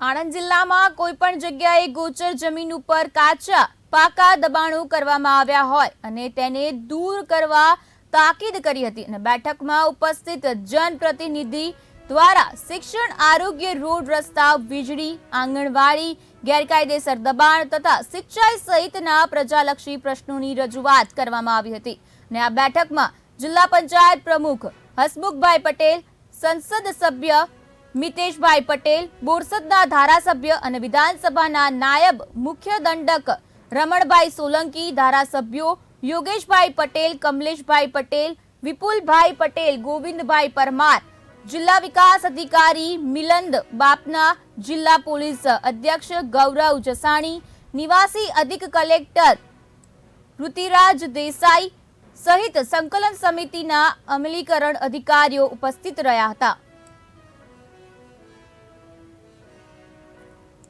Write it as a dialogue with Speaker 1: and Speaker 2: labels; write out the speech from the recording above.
Speaker 1: આણંદ જિલ્લામાં કોઈ પણ જગ્યાએ ગોચર જમીન ઉપર કાચા, પાકા દબાણો કરવામાં આવ્યા હોય અને તેને દૂર કરવા તાકીદ કરી હતી અને બેઠકમાં ઉપસ્થિત જનપ્રતિનિધિ દ્વારા શિક્ષણ આરોગ્ય રોડ રસ્તા, વીજળી, આંગણવાડી, ગેરકાયદેસર દબાણ તથા સિંચાઈ સહિતના પ્રજાલક્ષી પ્રશ્નોની રજૂઆત કરવામાં આવી હતી અને આ બેઠકમાં જિલ્લા પંચાયત પ્રમુખ હસમુખભાઈ પટેલ, સંસદ સભ્ય મિતેશભાઈ પટેલ, બોરસદના ધારાસભ્ય અને વિધાનસભાના નાયબ મુખ્ય દંડક રમણભાઈ સોલંકી, ધારાસભ્યો યોગેશભાઈ પટેલ, કમલેશભાઈ પટેલ, વિપુલભાઈ પટેલ, ગોવિંદભાઈ પરમાર, જિલ્લા વિકાસ અધિકારી મિલંદ બાપના, જિલ્લા પોલીસ અધ્યક્ષ ગૌરવ જસાણી, નિવાસી અધિક કલેક્ટર ઋતિરાજ દેસાઈ સહિત સંકલન સમિતિના અમલીકરણ અધિકારીઓ ઉપસ્થિત રહ્યા હતા.